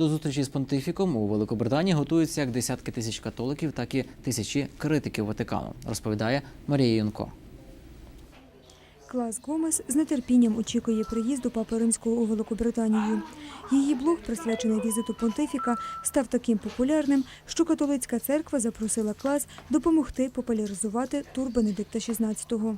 До зустрічі з понтифіком у Великобританії готуються як десятки тисяч католиків, так і тисячі критиків Ватикану, розповідає Марія Юнко. Клас Гомес з нетерпінням очікує приїзду папи римського у Великобританію. Її блог, присвячений візиту понтифіка, став таким популярним, що католицька церква запросила клас допомогти популяризувати тур Бенедикта XVI.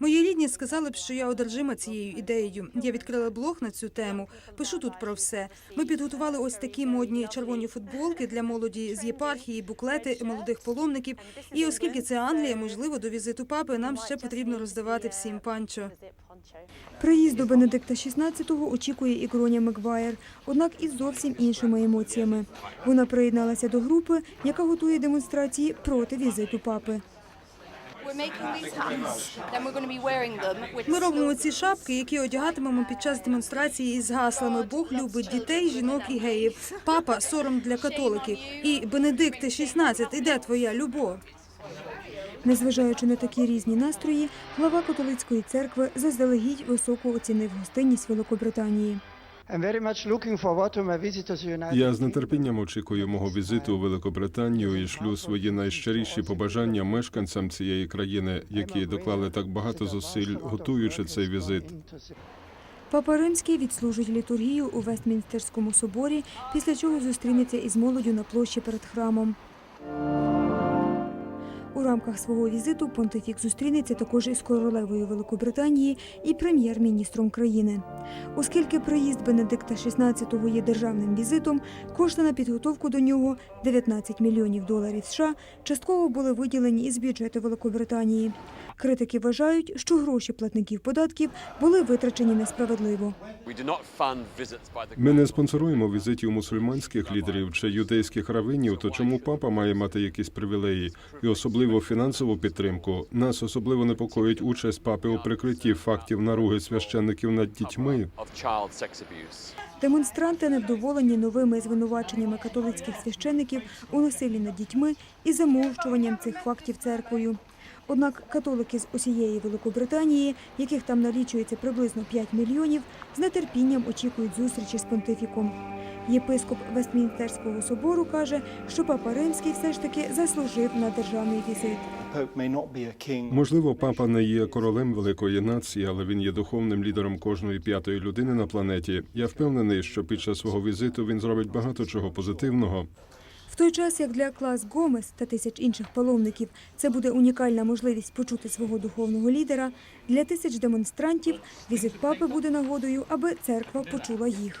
Мої рідні сказали б, що я одержима цією ідеєю. Я відкрила блог на цю тему. Пишу тут про все. Ми підготували ось такі модні червоні футболки для молоді з єпархії, буклети молодих паломників. І оскільки це Англія, можливо, до візиту папи нам ще потрібно роздавати всім панчо. Приїзду Бенедикта XVI очікує і Гроня Маквайер, однак із зовсім іншими емоціями. Вона приєдналася до групи, яка готує демонстрації проти візиту папи. Ми робимо ці шапки, які одягатимемо під час демонстрації із гаслами Бог любить дітей, жінок і геїв. Папа сором для католиків. І Бенедикте 16, іде твоя любов. Незважаючи на такі різні настрої, глава католицької церкви заздалегідь високо оцінив гостинність Великобританії. I'm very much looking forward to my visit to the United Я з нетерпінням очікую мого візиту у Великобританію і шлю свої найщиріші побажання мешканцям цієї країни, які доклали так багато зусиль, готуючи цей візит. Папа Римський відслужить літургію у Вестмінстерському соборі, після чого зустрінеться із молоддю на площі перед храмом. У рамках свого візиту понтифік зустрінеться також із королевою Великобританії і прем'єр-міністром країни. Оскільки приїзд Бенедикта XVI є державним візитом, кошти на підготовку до нього 19 мільйонів доларів США частково були виділені із бюджету Великобританії. Критики вважають, що гроші платників податків були витрачені несправедливо. Ми не спонсоруємо візитів мусульманських лідерів чи юдейських равинів. То чому папа має мати якісь привілеї і особливо фінансову підтримку? Нас особливо непокоїть участь папи у прикритті фактів наруги священників над дітьми. Of child sex abuse. Демонстранти невдоволені новими звинуваченнями католицьких священиків у насиллі над дітьми і замовчуванням цих фактів церквою. Однак католики з усієї Великобританії, яких там налічується приблизно 5 мільйонів, з нетерпінням очікують зустрічі з понтифіком. Єпископ Вестмінстерського собору каже, що папа Римський все ж таки заслужив на державний візит. Можливо, папа не є королем великої нації, але він є духовним лідером кожної п'ятої людини на планеті. Я впевнений, що під час свого візиту він зробить багато чого позитивного. В той час, як для клас Гомес та тисяч інших паломників це буде унікальна можливість почути свого духовного лідера, для тисяч демонстрантів візит папи буде нагодою, аби церква почула їх.